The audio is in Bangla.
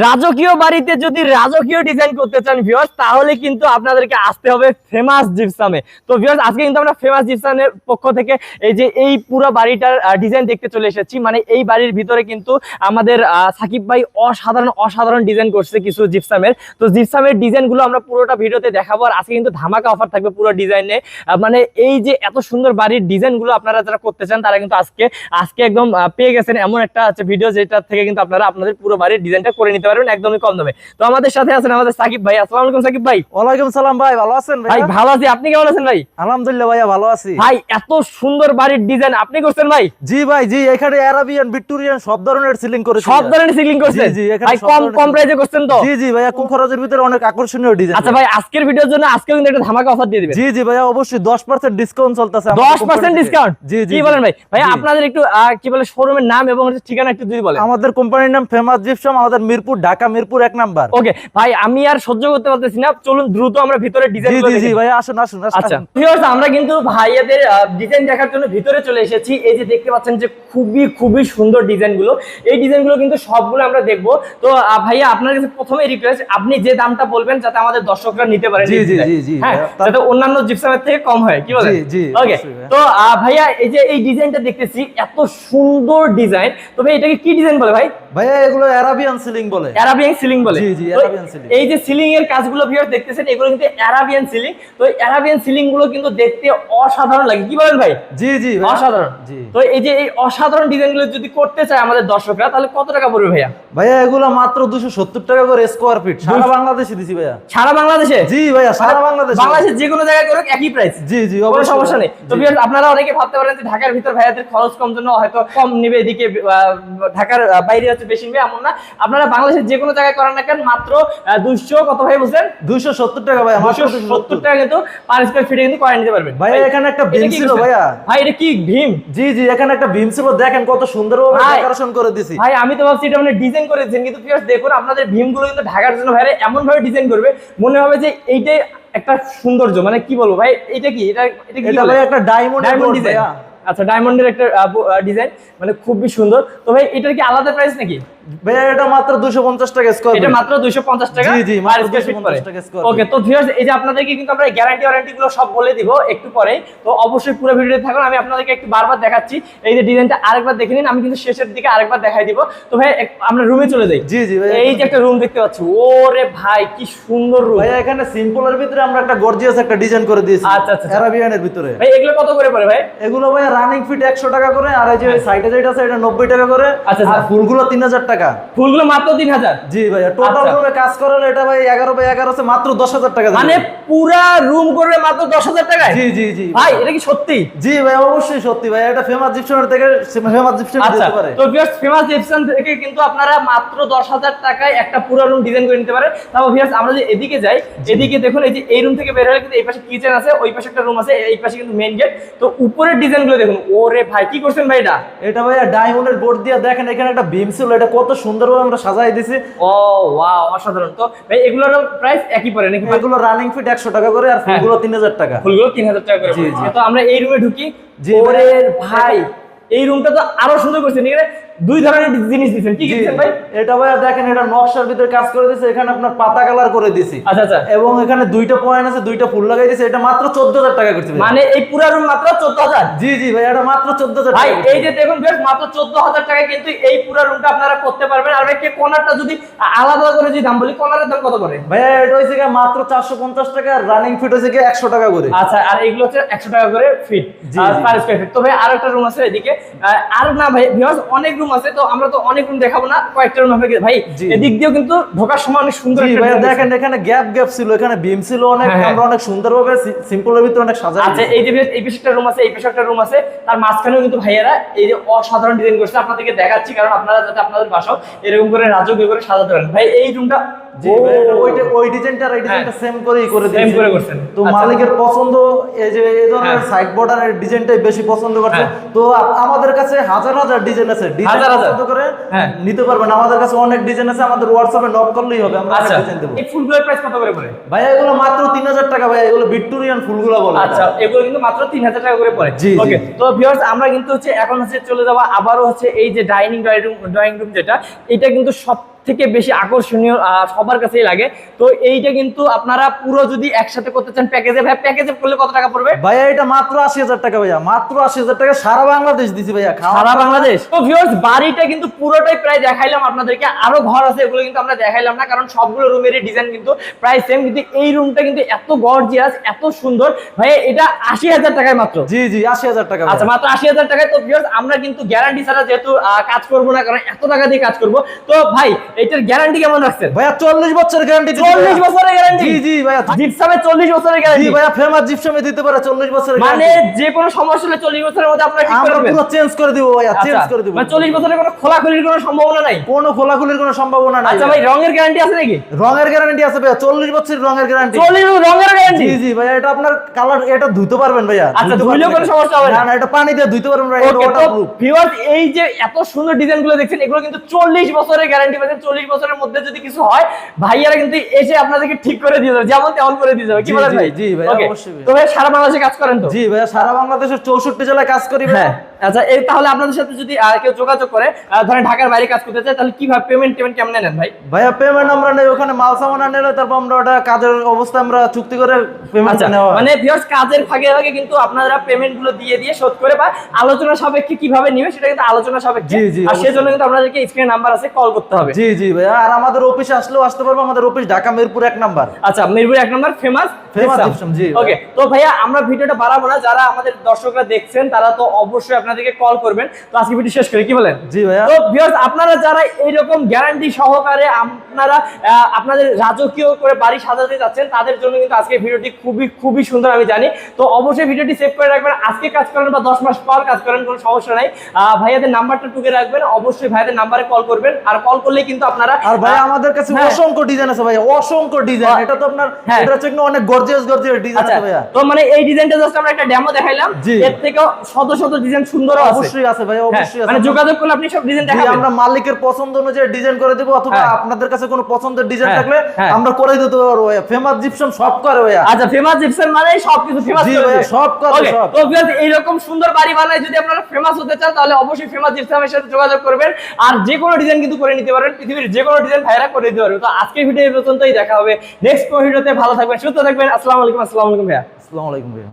রাজকীয় বাড়িতে যদি রাজকীয় ডিজাইন করতে চান ভিউয়ার্স তাহলে কিন্তু আপনাদেরকে আসতে হবে ফেমাস জিপসামে তো ভিউয়ার্স আজকে কিন্তু আমরা ফেমাস জিপসামের পক্ষ থেকে এই যে এই পুরো বাড়িটার ডিজাইন দেখতে চলে এসেছি। মানে এই বাড়ির ভিতরে কিন্তু আমাদের সাকিব ভাই অসাধারণ অসাধারণ ডিজাইন করছে কিছু জিপসামের তো জিপসামের ডিজাইনগুলো আমরা পুরোটা ভিডিওতে দেখাবো, আর আজকে কিন্তু ধামাকা অফার থাকবে পুরো ডিজাইনে মানে এই যে এত সুন্দর বাড়ির ডিজাইনগুলো আপনারা যারা করতে চান, তারা কিন্তু আজকে আজকে একদম পেয়ে গেছেন এমন একটা আছে ভিডিও যেটা থেকে কিন্তু আপনারা আপনাদের পুরো বাড়ির ডিজাইনটা করে পারবেন একদমই কম দামে। তো আমাদের সাথে আছেন আমাদের সাকিব ভাই। আসসালামু আলাইকুম সাকিব ভাই। ওয়ালাইকুম সালাম ভাই ভালো আছেন ভাই ভাই ভালো আছি। আপনি কেমন আছেন ভাই? আলহামদুলিল্লাহ ভাইয়া ভালো আছি। ভাই এত সুন্দর বাড়ির ডিজাইন আপনি করছেন ভাই? জি ভাই জি এখানে অ্যারাবিয়ান ভিক্টোরিয়ান সব ধরনের সিলিং করেছি সব ধরনের সিলিং করছেন? জি, জি, ভাই কম কম প্রাইসে করছেন তো? জি জি ভাইয়া কম খরচের ভিতরে অনেক আকর্ষণীয় ডিজাইন আচ্ছা ভাই আজকের ভিডিওর জন্য আজকে কিন্তু একটা ধামাকা অফার দিয়ে দিবেন। জি জি ভাইয়া অবশ্যই 10% ডিসকাউন্ট চলতেছে আমাদের দশ company পার্সেন্ট থেকে। ডিসকাউন্ট জি জি কি বলেন ভাই? ভাই আপনাদের একটু কি বলে শোরুমের নাম এবং ঠিকানা একটু যদি বলেন। আমাদের কোম্পানির নাম ফেমাস জিপসাম আমাদের মিরপুর ঢাকা মিরপুর এক নাম্বার। ওকে ভাই আমি আর সহ্য করতে পারতেছি না। চলুন দ্রুত আমরা ভিতরে ডিজাইন জি জি ভাইয়া আসুন আসুন। আচ্ছা ভিউয়ার্স আমরা কিন্তু ভাইয়াদের ডিজাইন দেখার জন্য ভিতরে চলে এসেছি। এই যে দেখতে পাচ্ছেন যে খুবই খুবই সুন্দর ডিজাইনগুলো। এই ডিজাইনগুলো কিন্তু সবগুলো আমরা দেখব। তো ভাইয়া আপনার কাছে প্রথমে রিকোয়েস্ট আপনি যে দামটা বলবেন যাতে আমাদের দর্শকরা নিতে পারে জি, জি, জি, জি, হ্যাঁ যাতে অন্যান্য জিপসামের থেকে কম হয় কি বলেন? জি, জি, ওকে তো ভাইয়া এই যে এই ডিজাইনটা দেখতেছি এত সুন্দর ডিজাইন তবে এটাকে কি ডিজাইন বলে ভাই? ভাইয়া এগুলো অ্যারাবিয়ান সিলিং বলে। অ্যারাবিয়ান সিলিং বলে। জি, জি, Arabian ceiling। এই যে সিলিং এর কাজগুলো ভিউয়ার দেখতেছেন এগুলো কিন্তু অ্যারাবিয়ান সিলিং তো অ্যারাবিয়ান সিলিংগুলো কিন্তু দেখতে অসাধারণ লাগে। কি বলেন ভাই? জি জি অসাধারণ। জি। তো এই যে এই অসাধারণ ডিজাইনগুলো যদি করতে চায় আমাদের দর্শকরা তাহলে কত টাকা পড়বে ভাইয়া? ভাইয়া এগুলো মাত্র 270 টাকা করে স্কোয়ার ফিট সারা বাংলাদেশে দিছি ভাইয়া। সারা বাংলাদেশে? জি ভাইয়া সারা বাংলাদেশে। বাংলাদেশের যে কোনো জায়গায় করুক একই প্রাইস জি জি কোনো সমস্যা নেই। তো জি। আপনারা অনেকে ভাবতে পারেন যে ঢাকার ভিতর ভাইয়াদের খরচ কম জন্য হয়তো কম নিবে এদিকে ঢাকার বাইরে হচ্ছে বেশি নিবে এমন না। আপনারা বাংলাদেশের যে কোনো জায়গায় করান না কেন মাত্র দুইশো কত ভাই বুঝলেন 270 টাকা ভাইয়া মাত্র দুশো সত্তর টাকা কিন্তু পার স্কোয়ার ফিটে কিন্তু করে নিতে পারবেন। ভাইয়া এখানে একটা ভীম ছিল ভাইয়া। ভাই এটা কি ভীম? জি জি এখানে একটা ভীম ছিল দেখেন কত সুন্দরভাবে ভাই। ডেকোরেশন করে দিছি। ভাই আমি তো ভাবছি এটা মানে ডিজাইন করেছেন কিন্তু ভিউয়ার্স দেখুন আপনাদের ভীমগুলো কিন্তু ঢাকার জন্য ভাইরা এমন ভাবে ডিজাইন করবে মনে হবে যে এইটাই একটা সৌন্দর্য মানে কি বলব ভাই এটা কি? এটা এটা কি এটা? ভাই একটা ডায়মন্ড ডায়মন্ড ডিজাইন আচ্ছা ডায়মন্ডের একটা ডিজাইন মানে খুবই সুন্দর। তো ভাই এটার কি আলাদা প্রাইস নাকি? ভাইয়া এটা মাত্র 250 টাকা স্কয়ার এটা মাত্র 250 টাকা জি, জি, মাত্র 250 টাকা square ওকে তো ভিউয়ার্স এই যে আপনাদেরকে কিন্তু আমরা গ্যারান্টি ওয়ারেন্টি গুলো সব বলে দিব একটু পরে। তো অবশ্যই পুরো ভিডিওতে থাকুন আমি আপনাদেরকে একটু বারবার দেখাচ্ছি। এই যে ডিজাইনটা আরেকবার দেখে নিন আমি কিন্তু শেষের দিকে আরেকবার দেখাই দিব। তো ভাই আমরা রুমে চলে যাই। জি জি ভাই এই যে একটা রুম দেখতে পাচ্ছি। ওরে ভাই কি সুন্দর রুম এখানে সিম্পলের ভিতরে আমরা একটা গর্জিয়াস একটা ডিজাইন করে দিয়েছি। আচ্ছা, আচ্ছা, আচ্ছা। অ্যারাবিয়ানের ভিতরে। ভাই এগুলো কত করে পড়ে ভাই? এগুলো ভাইয়া রানিং ফিট 100 টাকা করে আর এই যে সাইডে যেটা আছে এটা 90 টাকা করে। আচ্ছা, আর আচ্ছা। ফুলগুলো 3000 টাকা ফুলগুলো মাত্র তিন হাজার জি ভাইয়া টোটাল আচ্ছা। রুমে কাজ করালে এটা ভাই 11 বাই 11 আছে মাত্র 10000 টাকা মানে পুরা রুম করবে মাত্র দশ হাজার টাকায়? জি জি জি। ভাই এটা কি সত্যি? জি ভাই অবশ্যই সত্যি ভাই এটা ফেমাস জিপসনের থেকে ফেমাস জিপসন আচ্ছা দিতে পারে। তো ভিউয়ার্স ফেমাস জিপসান থেকে কিন্তু আপনারা মাত্র দশ হাজার টাকায় একটা পুরো রুম ডিজাইন করে নিতে পারেন। তারপর ভিউয়ার্স আমরা যে এদিকে যাই এদিকে দেখুন এই যে এই রুম থেকে বের হলে কিন্তু এই পাশে কিচেন আছে ওই পাশে একটা রুম আছে এই পাশে কিন্তু মেইন গেট তো উপরের ডিজাইনগুলো দেখুন ওরে ভাই কি করছেন ভাই এটা? এটা ভাইয়া ডায়মন্ডের বোর্ড দিয়ে দেখেন এখানে একটা বিম ছিল এটা কত সুন্দরভাবে আমরা সাজাই দিছি। ও ওয়াও অসাধারণ। তো ভাই এগুলোর প্রাইস একই পড়ে নাকি? এগুলো রানিং ফিট একশো টাকা করে আর হ্যাঁ। ফুলগুলো তিন হাজার টাকা। ফুলগুলো তিন হাজার টাকা করে। তো আমরা এই রুমে ঢুকি। জি, ওরে ভাই। এই রুমটা তো আরও সুন্দর করছে এখানে দুই ধরনের জিনিস দিচ্ছেন কি কি দিচ্ছেন ভাই? এটা ভাইয়া দেখেন এটা নকশার ভিতরে কাজ করে দিয়েছে এখানে আপনার পাতা কালার করে দিছি আচ্ছা আচ্ছা। এবং এখানে দুইটা পয়েন্ট আছে দুইটা ফুল লাগাই দিয়েছে এটা মাত্র চোদ্দ হাজার টাকা করছে মানে এই পুরা রুম মাত্র চোদ্দ হাজার জি জি ভাই এটা মাত্র চোদ্দ হাজার ভাই এই যে দেখুন বেশ মাত্র চোদ্দ হাজার টাকায় কিন্তু এই পুরা রুমটা আপনারা করতে পারবেন। আর ভাই কে কর্নারটা যদি আলাদা করে যদি দাম বলি কর্নারের দাম কত করে? ভাইয়া এটা হয়েছে গিয়ে মাত্র চারশো পঞ্চাশ টাকা আর রানিং ফিট হয়েছে গিয়ে একশো টাকা করে। আচ্ছা আর এগুলো হচ্ছে একশো টাকা করে ফিট জি। পার স্কোয়ার ফিট তো ভাই আর একটা রুম আছে এদিকে। আর না ভাই ভিউয়ার্স অনেক রুম আছে তো আমরা তো অনেক রুম দেখাবো না কয়েকটা রুম হবে ভাই এদিক দিয়েও কিন্তু ঢোকার সময় অনেক সুন্দর দেখেন এখানে গ্যাপ গ্যাপ ছিল এখানে বিম ছিল অনেক হ্যাঁ, হ্যাঁ। আমরা অনেক সুন্দরভাবে সিম্পলের ভিতরে অনেক সাজা আছে এই যে এই পাশে রুম আছে এই পাশে রুম আছে তার মাঝখানেও কিন্তু ভাইয়ারা এই যে অসাধারণ ডিজাইন করছে আপনাদেরকে দেখাচ্ছি কারণ আপনারা যাতে আপনাদের বাসাও এরকম করে রাজকীয় করে সাজাতে পারেন। ভাই এই রুমটা ওই ডিজাইনটা এই ডিজাইনটা সেম করেই করে Same করে করছেন। তো। মালিকের পছন্দ এই যে এই ধরনের। সাইড বর্ডারের ডিজাইনটাই বেশি পছন্দ করছে। তো আমাদের কাছে হাজার হাজার ডিজাইন আছে ডিজাইন হাজার হাজার। পছন্দ করে হ্যাঁ। নিতে পারবেন আমাদের কাছে অনেক ডিজাইন আছে আমাদের হোয়াটসঅ্যাপে নক করলেই হবে আমরা আচ্ছা ডিজাইন দেবো এই ফুলগুলোর প্রাইস কত করে পড়ে ভাই এগুলো মাত্র তিন হাজার টাকা ভাই এগুলো ভিক্টোরিয়ান ফুলগুলো বলে আচ্ছা এগুলো কিন্তু মাত্র তিন হাজার টাকা করে পড়ে। ওকে তো ভিউয়ার্স আমরা কিন্তু হচ্ছে এখন হচ্ছে চলে যাওয়া আবারও হচ্ছে এই যে dining drawing room drawing room যেটা এটা কিন্তু সব থেকে বেশি আকর্ষণীয় সবার কাছেই লাগে। তো এইটা কিন্তু আপনারা পুরো যদি একসাথে করতে চান প্যাকেজে ভাই প্যাকেজে করলে কত টাকা পড়বে? ভাইয়া এটা মাত্র আশি হাজার টাকা ভাইয়া মাত্র আশি হাজার টাকা সারা বাংলাদেশ দিছি ভাইয়া সারা বাংলাদেশ? তো ভিউয়ার্স বাড়িটা কিন্তু পুরোটাই প্রায় দেখাইলাম আপনাদেরকে। আরও ঘর আছে এগুলো কিন্তু আমরা দেখাইলাম না কারণ সবগুলো রুমেরই ডিজাইন কিন্তু প্রায় সেম কিন্তু এই রুমটা কিন্তু এত গর্জিয়াস এত সুন্দর। ভাই এটা আশি হাজার টাকায় মাত্র। জি জি আশি হাজার টাকা আচ্ছা মাত্র আশি হাজার টাকায়। তো ভিউয়ার্স আমরা কিন্তু গ্যারান্টি ছাড়া যেহেতু কাজ করব না কারণ এত টাকা দিয়ে কাজ করব। তো ভাই এটার গ্যারান্টি কেমন রাখছেন ভাইয়া চল্লিশ বছরের গ্যারান্টি চল্লিশ বছরের গ্যারান্টি জি জি ভাইয়া। জিপসামে চল্লিশ বছরের গ্যারান্টি জি ভাইয়া ফেমাস জিপসামে দিতে পারে চল্লিশ বছরের মানে যে কোনো সমস্যা হলে চল্লিশ বছরের মধ্যে আপনারা ঠিক করবেন পুরো চেঞ্জ করে দিব ভাইয়া চেঞ্জ আচ্ছা, করে দিব। মানে চল্লিশ বছরের কোনো খোলাখুলির কোনো সম্ভাবনা নাই? কোনো খোলাখুলির কোনো সম্ভাবনা নাই আচ্ছা ভাই রঙের গ্যারান্টি আছে নাকি? রঙের গ্যারান্টি আছে ভাইয়া চল্লিশ বছরের রঙের গ্যারান্টি চল্লিশ রঙের গ্যারান্টি জি জি ভাইয়া এটা আপনার কালার এটা ধুতে পারবেন ভাইয়া। আচ্ছা, ধুইলেও কোনো সমস্যা হবে না? না এটা পানি দিয়ে ধুইতে পারবেন ভাইয়া এটা তো ভিউয়ার্স এই যে এত সুন্দর ডিজাইনগুলো দেখছেন এগুলো কিন্তু চল্লিশ বছরের গ্যারান্টি পাচ্ছেন। চল্লিশ বছরের মধ্যে যদি কিছু হয় ভাইয়ারা কিন্তু এসে আপনাদেরকে ঠিক করে দিয়ে যাবে যেমন তেমন করে দিয়ে যাবে কি বলেন ভাই? জি ভাই, অবশ্যই তো ভাই সারা বাংলাদেশে কাজ করেন তো? জি ভাইয়া সারা বাংলাদেশের চৌষট্টি জেলায় কাজ করি ভাইয়া। হ্যাঁ। আচ্ছা এই তাহলে আপনাদের সাথে যদি কেউ যোগাযোগ করে ধরেন ঢাকার বাইরে কাজ করতে চায় তাহলে কীভাবে পেমেন্ট টেমেন্ট কেমন নেন ভাই? ভাইয়া পেমেন্ট আমরা নেই ওখানে মাল সামান নিলে তারপর আমরা ওটা কাজের অবস্থা আমরা চুক্তি করে পেমেন্ট আচ্ছা নেওয়া। মানে ভিউয়ার্স কাজের ফাঁকে ফাঁকে কিন্তু আপনারা পেমেন্টগুলো দিয়ে দিয়ে শোধ করে বা আলোচনা সাপেক্ষে কীভাবে নিবে সেটা কিন্তু আলোচনা সাপেক্ষে। জি, জি, আর সেজন্য কিন্তু আপনাদেরকে স্ক্রিনে নাম্বার আছে কল করতে হবে। জি জি ভাইয়া। আর আমাদের অফিসে আসলেও আসতে পারব। আমাদের অফিস ঢাকা মিরপুর এক নাম্বার। আচ্ছা মিরপুর এক নম্বর ফেমাস gypsum, জি। ওকে তো ভাইয়া আমরা ভিডিওটা বাড়াবো না। যারা আমাদের দর্শকরা দেখছেন তারা তো অবশ্যই আপনাদেরকে কল করবেন। তো আজকে ভিডিও শেষ করি কি বলেন? জি ভাইয়া। তো ভিউয়ার্স আপনারা যারা এইরকম গ্যারান্টি সহকারে আপনারা আপনাদের রাজকীয় করে বাড়ি সাজাতে যাচ্ছেন তাদের জন্য কিন্তু আজকে ভিডিওটি খুবই খুবই সুন্দর আমি জানি। তো অবশ্যই ভিডিওটি সেভ করে রাখবেন। আজকে কাজ করেন বা দশ মাস পর কাজ করেন কোনো সমস্যা নাই। আহ, ভাইয়াদের নাম্বারটা টুকে রাখবেন। অবশ্যই ভাইয়াদের নাম্বারে কল করবেন। আর কল করলে কিন্তু আপনারা আর ভাই আমাদের কাছে হ্যাঁ। অসংখ্য ডিজাইন আছে ভাইয়া অসংখ্য ডিজাইন এটা তো আপনার হ্যাঁ। এটা হচ্ছে কিন্তু অনেক গর্জিয়াস গর্জিয়াস ডিজাইন আছে ভাইয়া। তো মানে এই ডিজাইনটা জাস্ট আমরা একটা ডেমো দেখাইলাম। এর থেকেও শত শত ডিজাইন সুন্দরও আছে। অবশ্যই আছে হ্যাঁ, অবশ্যই আছে। মানে যোগাযোগ করলে আপনি সব ডিজাইন দেখাবেন। আমরা মালিকের পছন্দ অনুযায়ী ডিজাইন করে দেবো অথবা হ্যাঁ। আপনাদের কাছে কোনো পছন্দের ডিজাইন হ্যাঁ, থাকলে হ্যাঁ। আমরা করে দিতে পারব ফেমাস জিপসাম সব করে ভাইয়া। আচ্ছা ফেমাস জিপসন মানে সবকিছু ফেমাস জি ভাইয়া, সব করে, সব। তো এইরকম সুন্দর বাড়ি বানায় যদি আপনারা ফেমাস হতে চান তাহলে অবশ্যই ফেমাস জিপসামের সাথে যোগাযোগ করবেন। আর যে কোনো ডিজাইন কিন্তু করে নিতে পারবেন পৃথিবীর যে কোনো ডিজাইন ভাইরা করে দিতে পারবে। তো আজকে ভিডিও পর্যন্তই, দেখা হবে নেক্সট ভিডিওতে ভালো থাকবেন, সুস্থ থাকবেন। আসসালামু আলাইকুম আসসালামু আলাইকুম ভাইয়া। আসসালামু আলাইকুম ভাইয়া।